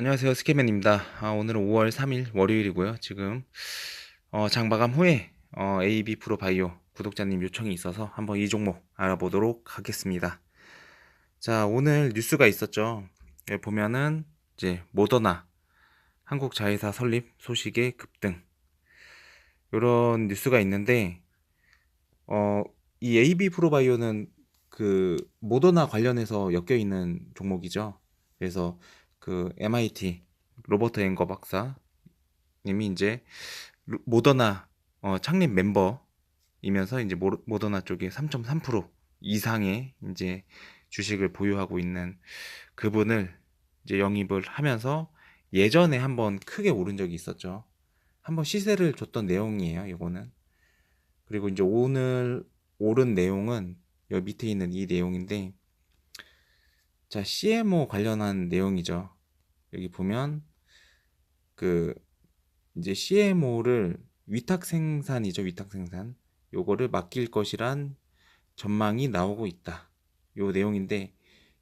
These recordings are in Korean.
안녕하세요. 스케맨입니다. 아, 오늘은 5월 3일 월요일이고요. 지금 어, 장 마감 후에 어, AB 프로 바이오 구독자님 요청이 있어서 한번 이 종목 알아보도록 하겠습니다. 자, 오늘 뉴스가 있었죠. 여기 보면은 이제 모더나 한국 자회사 설립 소식의 급등 이런 뉴스가 있는데 어, 이 AB 프로 바이오는 그 모더나 관련해서 엮여 있는 종목이죠. 그래서 그 MIT 로버트 앵거 박사님이 이제 루- 모더나 어, 창립 멤버이면서 이제 모, 모더나 쪽에 3.3% 이상의 이제 주식을 보유하고 있는 그분을 이제 영입을 하면서 예전에 한번 크게 오른 적이 있었죠. 한번 시세를 줬던 내용이에요, 이거는. 그리고 이제 오늘 오른 내용은 여기 밑에 있는 이 내용인데 자, CMO 관련한 내용이죠. 여기 보면 그 이제 CMO를 위탁 생산이죠, 위탁 생산. 요거를 맡길 것이란 전망이 나오고 있다. 요 내용인데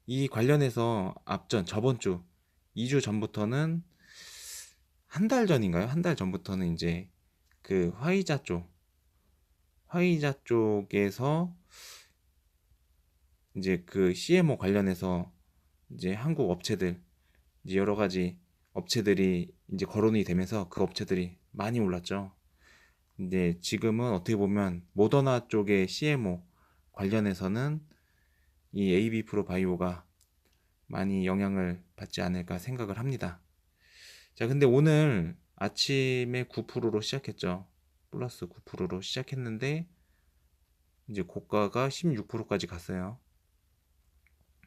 이 관련해서 앞전 저번 주 2주 전부터는 한 달 전인가요? 한 달 전부터는 이제 그 화이자 쪽 화이자 쪽에서 이제 그 CMO 관련해서 이제 한국 업체들 이제 여러 가지 업체들이 이제 거론이 되면서 그 업체들이 많이 올랐죠. 근데 지금은 어떻게 보면 모더나 쪽의 CMO 관련해서는 이 AB 프로 바이오가 많이 영향을 받지 않을까 생각을 합니다. 자, 근데 오늘 아침에 9%로 시작했죠. 플러스 9%로 시작했는데 이제 고가가 16%까지 갔어요.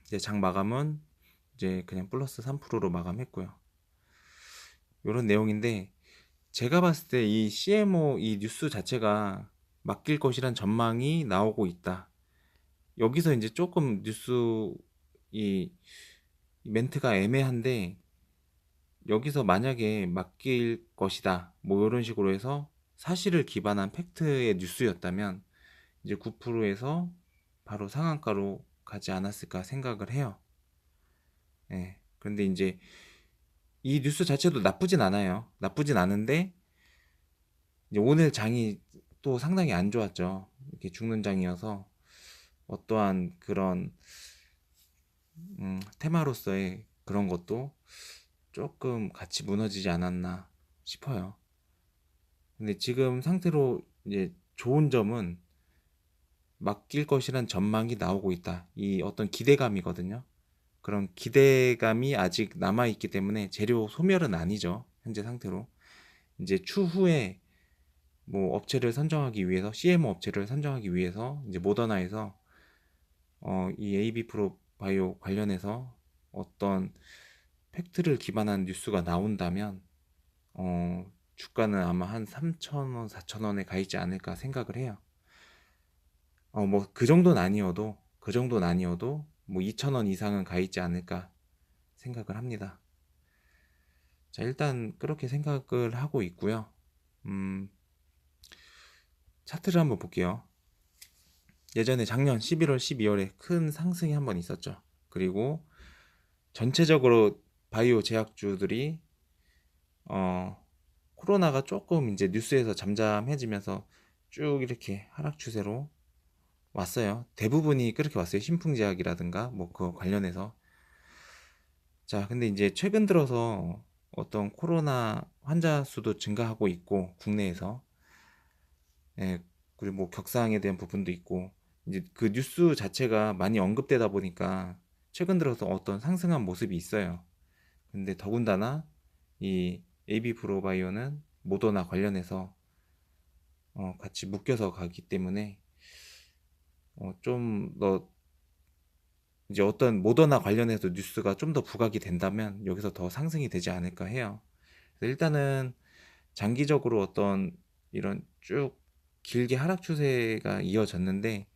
이제 장 마감은 이제 그냥 플러스 3%로 마감했고요. 이런 내용인데 제가 봤을 때 이 CMO 이 뉴스 자체가 맡길 것이란 전망이 나오고 있다. 여기서 이제 조금 뉴스 이 멘트가 애매한데 여기서 만약에 맡길 것이다. 뭐 이런 식으로 해서 사실을 기반한 팩트의 뉴스였다면 이제 9%에서 바로 상한가로 가지 않았을까 생각을 해요. 예. 그런데 이제 이 뉴스 자체도 나쁘진 않아요. 나쁘진 않은데 오늘 장이 또 상당히 안 좋았죠. 이렇게 죽는 장이어서 어떠한 그런 음, 테마로서의 그런 것도 조금 같이 무너지지 않았나 싶어요. 근데 지금 상태로 이제 좋은 점은 맡길 것이란 전망이 나오고 있다. 이 어떤 기대감이거든요. 그런 기대감이 아직 남아 있기 때문에 재료 소멸은 아니죠. 현재 상태로. 이제 추후에 뭐 업체를 선정하기 위해서, CMO 업체를 선정하기 위해서 이제 모더나에서 어, 이 AB 프로 바이오 관련해서 어떤 팩트를 기반한 뉴스가 나온다면 어, 주가는 아마 한 3,000원, 4,000원에 가 있지 않을까 생각을 해요. 어, 뭐, 그 정도는 아니어도, 그 정도는 아니어도, 뭐, 2,000원 이상은 가 있지 않을까 생각을 합니다. 자, 일단, 그렇게 생각을 하고 있고요. 음, 차트를 한번 볼게요. 예전에 작년 11월, 12월에 큰 상승이 한번 있었죠. 그리고 전체적으로 바이오 제약주들이, 어, 코로나가 조금 이제 뉴스에서 잠잠해지면서 쭉 이렇게 하락 추세로 왔어요. 대부분이 그렇게 왔어요. 신풍제약이라든가 뭐 그거 관련해서. 자, 근데 이제 최근 들어서 어떤 코로나 환자 수도 증가하고 있고 국내에서 예, 그리고 뭐 격상에 대한 부분도 있고 이제 그 뉴스 자체가 많이 언급되다 보니까 최근 들어서 어떤 상승한 모습이 있어요. 근데 더군다나 이 AB 프로바이오는 모더나 관련해서 어, 같이 묶여서 가기 때문에 어, 좀더 이제 어떤 모더나 관련해서 뉴스가 좀 더 부각이 된다면 여기서 더 상승이 되지 않을까 해요. 일단은 장기적으로 어떤 이런 쭉 길게 하락 추세가 이어졌는데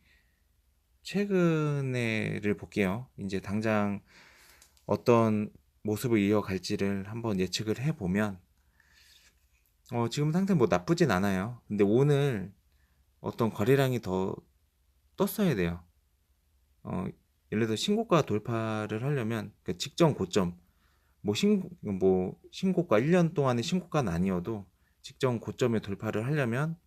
최근에를 볼게요. 이제 당장 어떤 모습을 이어갈지를 한번 예측을 해보면 어, 지금 상태 뭐 나쁘진 않아요. 근데 오늘 어떤 거래량이 더 떴어야 돼요. 어, 예를 들어 신고가 돌파를 하려면 그 직전 고점 뭐 신, 뭐 신고가 1년 동안의 신고가는 아니어도 직전 고점에 돌파를 하려면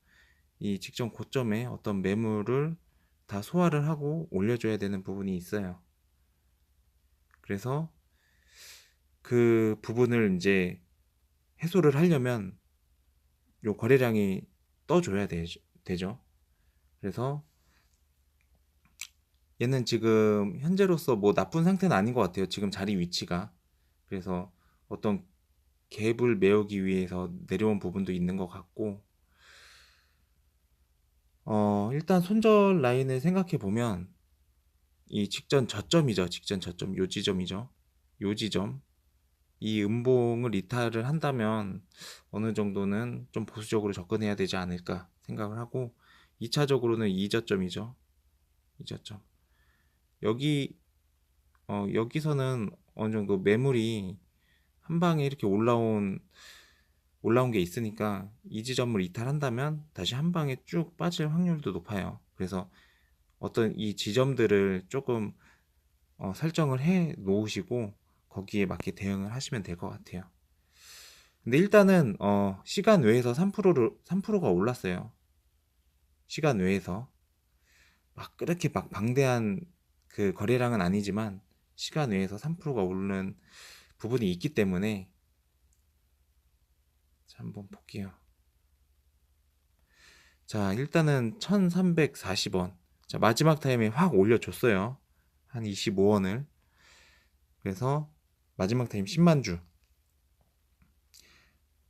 이 직전 고점에 어떤 매물을 다 소화를 하고 올려줘야 되는 부분이 있어요. 그래서 그 부분을 이제 해소를 하려면 요 거래량이 떠줘야 되, 되죠. 그래서 얘는 지금 현재로서 뭐 나쁜 상태는 아닌 것 같아요. 지금 자리 위치가. 그래서 어떤 갭을 메우기 위해서 내려온 부분도 있는 것 같고, 어, 일단 손절 라인을 생각해 보면, 이 직전 저점이죠. 직전 저점, 요 지점이죠. 요 지점. 이 음봉을 이탈을 한다면 어느 정도는 좀 보수적으로 접근해야 되지 않을까 생각을 하고 2차적으로는 이 저점이죠. 이 저점. 여기 어, 여기서는 어느 정도 매물이 한 방에 이렇게 올라온 올라온 게 있으니까 이 지점을 이탈한다면 다시 한 방에 쭉 빠질 확률도 높아요. 그래서 어떤 이 지점들을 조금 어, 설정을 해 놓으시고 거기에 맞게 대응을 하시면 될 것 같아요. 근데 일단은 어, 시간 외에서 3%를 3%가 올랐어요. 시간 외에서 막 그렇게 막 방대한 그 거래량은 아니지만 시간 외에서 3%가 오르는 부분이 있기 때문에 자, 한번 볼게요. 자, 일단은 1340원. 자, 마지막 타임에 확 올려줬어요. 한 25원을. 그래서 마지막 타임 10만 주.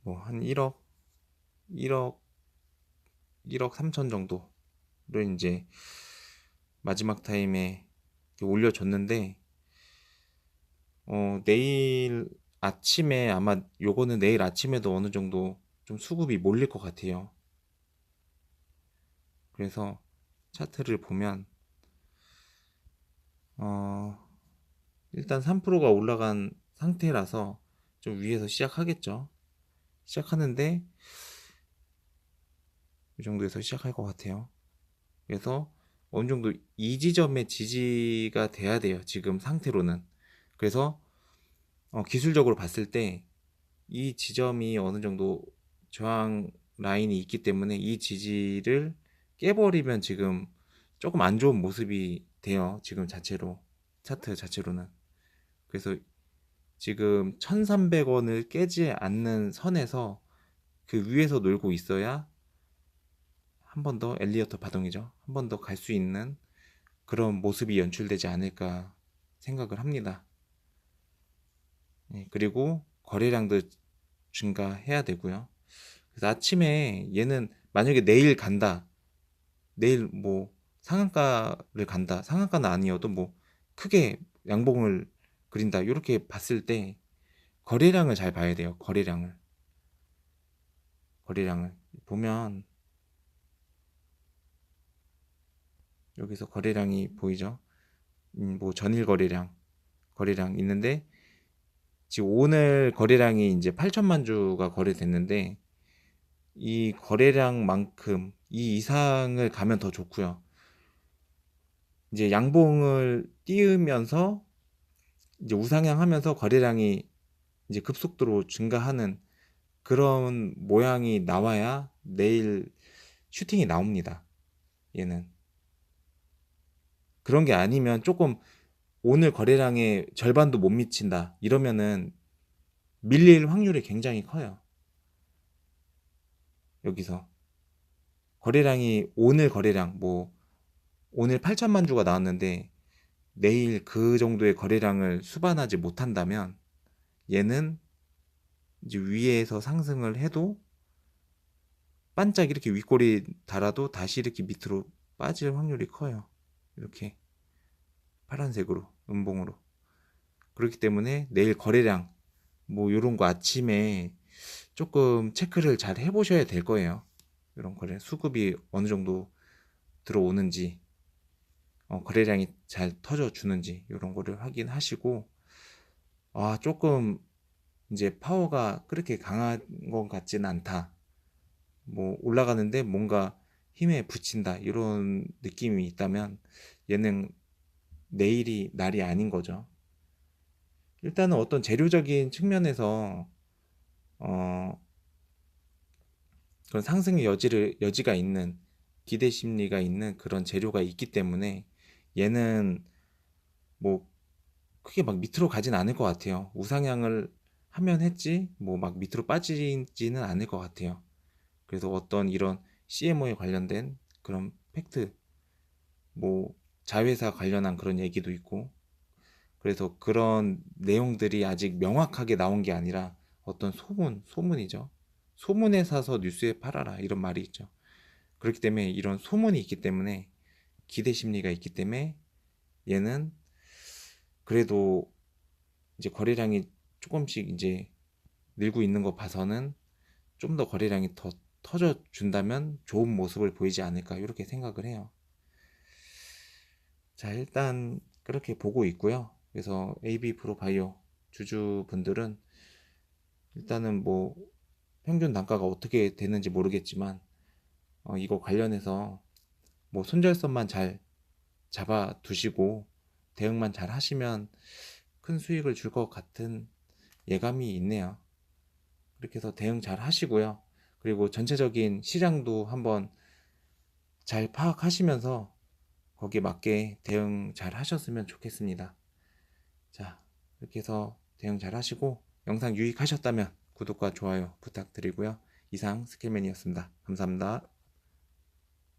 뭐, 한 1억, 1억, 1억 3천 정도를 이제 마지막 타임에 올려줬는데, 어, 내일 아침에 아마 요거는 내일 아침에도 어느 정도 좀 수급이 몰릴 것 같아요. 그래서 차트를 보면, 어, 일단 3%가 올라간 상태라서 좀 위에서 시작하겠죠. 시작하는데, 이 정도에서 시작할 것 같아요. 그래서 어느 정도 이 지점의 지지가 돼야 돼요. 지금 상태로는. 그래서 어, 기술적으로 봤을 때 이 지점이 어느 정도 저항 라인이 있기 때문에 이 지지를 깨버리면 지금 조금 안 좋은 모습이 돼요. 지금 자체로 차트 자체로는. 그래서 지금 1300원을 깨지 않는 선에서 그 위에서 놀고 있어야 한 번 더 엘리어터 바동이죠. 한 번 더 갈 수 있는 그런 모습이 연출되지 않을까 생각을 합니다. 네, 그리고 거래량도 증가해야 되고요. 그래서 아침에 얘는 만약에 내일 간다. 내일 뭐 상한가를 간다. 상한가는 아니어도 뭐 크게 양봉을 그린다. 이렇게 봤을 때 거래량을 잘 봐야 돼요. 거래량을. 거래량을 보면 여기서 거래량이 보이죠? 음, 뭐 전일 거래량, 거래량 있는데 지금 오늘 거래량이 이제 8천만 주가 거래됐는데 이 거래량만큼 이 이상을 가면 더 좋고요. 이제 양봉을 띄우면서 이제 우상향하면서 거래량이 이제 급속도로 증가하는 그런 모양이 나와야 내일 슈팅이 나옵니다. 얘는 그런 게 아니면 조금 오늘 거래량의 절반도 못 미친다. 이러면은 밀릴 확률이 굉장히 커요. 여기서 거래량이 오늘 거래량 뭐 오늘 8천만 주가 나왔는데 내일 그 정도의 거래량을 수반하지 못한다면 얘는 이제 위에서 상승을 해도 반짝 이렇게 윗골이 달아도 다시 이렇게 밑으로 빠질 확률이 커요. 이렇게 파란색으로 음봉으로. 그렇기 때문에 내일 거래량 뭐 요런 거 아침에 조금 체크를 잘 해보셔야 될 거예요. 이런 거래 수급이 어느 정도 들어오는지 어, 거래량이 잘 터져 주는지 이런 거를 확인하시고 아 조금 이제 파워가 그렇게 강한 것 같지는 않다. 뭐 올라가는데 뭔가 힘에 붙인다 이런 느낌이 있다면 얘는 내일이 날이 아닌 거죠. 일단은 어떤 재료적인 측면에서 어, 그런 상승의 여지를 여지가 있는 기대 심리가 있는 그런 재료가 있기 때문에 얘는 뭐 크게 막 밑으로 가진 않을 것 같아요. 우상향을 하면 했지 뭐 막 밑으로 빠지지는 않을 것 같아요. 그래서 어떤 이런 CMO에 관련된 그런 팩트 뭐 자회사 관련한 그런 얘기도 있고 그래서 그런 내용들이 아직 명확하게 나온 게 아니라 어떤 소문, 소문이죠. 소문에 사서 뉴스에 팔아라 이런 말이 있죠. 그렇기 때문에 이런 소문이 있기 때문에 기대 심리가 있기 때문에 얘는 그래도 이제 거래량이 조금씩 이제 늘고 있는 거 봐서는 좀 더 거래량이 더 터져 준다면 좋은 모습을 보이지 않을까 이렇게 생각을 해요. 자, 일단 그렇게 보고 있고요. 그래서 AB 프로바이오 주주분들은 일단은 뭐 평균 단가가 어떻게 되는지 모르겠지만 어, 이거 관련해서 뭐 손절선만 잘 잡아 두시고 대응만 잘 하시면 큰 수익을 줄 것 같은 예감이 있네요. 그렇게 해서 대응 잘 하시고요. 그리고 전체적인 시장도 한번 잘 파악하시면서 거기에 맞게 대응 잘 하셨으면 좋겠습니다. 자, 이렇게 해서 대응 잘 하시고 영상 유익하셨다면 구독과 좋아요 부탁드리고요. 이상 스킬맨이었습니다. 감사합니다.